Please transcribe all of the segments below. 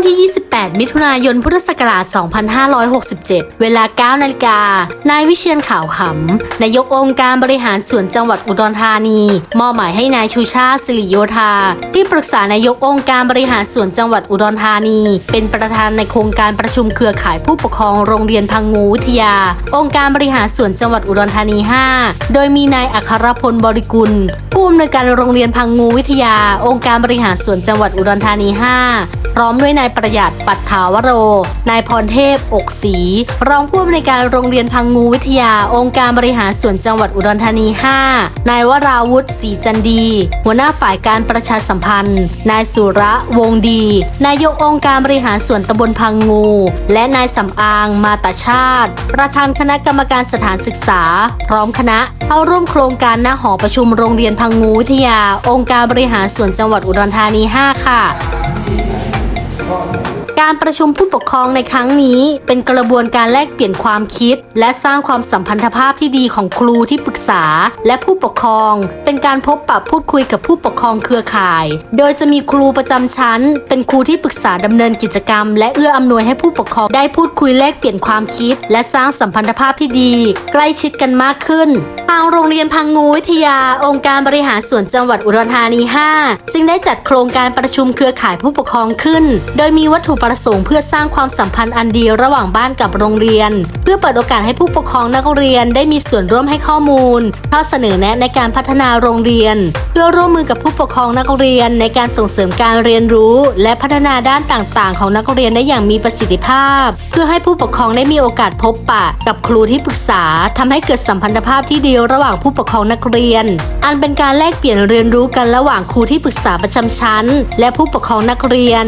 วันที่ 28 มิถุนายน พุทธศักราช 2567 เวลา 9 นาฬิกา นายวิเชียนขาวขำ นายกองค์การบริหารส่วนจังหวัดอุดรธานี มอบหมายให้นายชูชาติสิริโยธา ที่ปรึกษานายกองค์การบริหารส่วนจังหวัดอุดรธานี เป็นประธานในโครงการประชุมเครือข่ายผู้ปกครองโรงเรียนพังงูวิทยา องค์การบริหารส่วนจังหวัดอุดรธานี 5 โดยมีนายอัครพลบริกุลผู้อำนวยการโรงเรียนพังงูวิทยา องค์การบริหารส่วนจังหวัดอุดรธานี 5 พร้อมด้วยนายประหยัดปัตถาวโร นายพรเทพ อกศรีรองผู้อำนวยการโรงเรียนพังงูวิทยา องค์การบริหารส่วนจังหวัดอุดรธานี 5 นายวราวุฒิศรีจันดี หัวหน้าฝ่ายการประชาสัมพันธ์ นายสุระวงดี นายกองค์การบริหารส่วนตำบลพังงู และนายสำอางมาตาชาติ ประธานคณะกรรมการสถานศึกษา พร้อมคณะเข้าร่วมโครงการหน้าหอประชุมโรงเรียนพังงูวิทยา องค์การบริหารส่วนจังหวัดอุดรธานี 5 ค่ะ การประชุมผู้ปกครองในครั้งนี้เป็นกระบวนการแลกเปลี่ยนความคิด และสร้างความสัมพันธภาพที่ดีของครูที่ปรึกษา และผู้ปกครอง เป็นการพบปะพูดคุยกับผู้ปกครองเครือข่าย โดยจะมีครูประจำชั้น เป็นครูที่ปรึกษาดำเนินกิจกรรม และเอื้ออำนวยให้ผู้ปกครองได้พูดคุยแลกเปลี่ยนความคิด และสร้างสัมพันธภาพที่ดี ใกล้ชิดกันมากขึ้นทางโรงเรียนพังงูวิทยา องค์การบริหารส่วนจังหวัดอุดรธานี 5 จึงได้จัดโครงการประชุมเครือข่ายผู้ปกครองขึ้น โดยมีวัตถุประประสงค์เพื่อสร้างความสัมพันธ์อันดีระหว่างบ้านกับโรงเรียน เพื่อเปิดโอกาสให้ผู้ปกครองนักเรียนได้มีส่วนร่วมให้ข้อมูลข้อเสนอแนะในการพัฒนาโรงเรียน เพื่อร่วมมือกับผู้ปกครองนักเรียน ในการส่งเสริมการเรียนรู้ และพัฒนาด้านต่างๆ ของนักเรียนได้อย่างมีประสิทธิภาพ เพื่อให้ผู้ปกครองได้มีโอกาสพบปะ กับครูที่ปรึกษาทำให้เกิดสัมพันธภาพที่ดีระหว่างผู้ปกครองนักเรียน อันเป็นการแลกเปลี่ยนเรียนรู้กันระหว่างครูที่ปรึกษาประจำชั้น และผู้ปกครองนักเรียน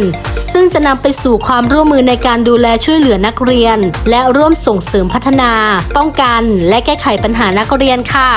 ซึ่งจะนำไปสู่ความร่วมมือในการดูแลช่วยเหลือนักเรียน และร่วมส่งเสริมพัฒนา ป้องกัน และแก้ไขปัญหานักเรียนค่ะ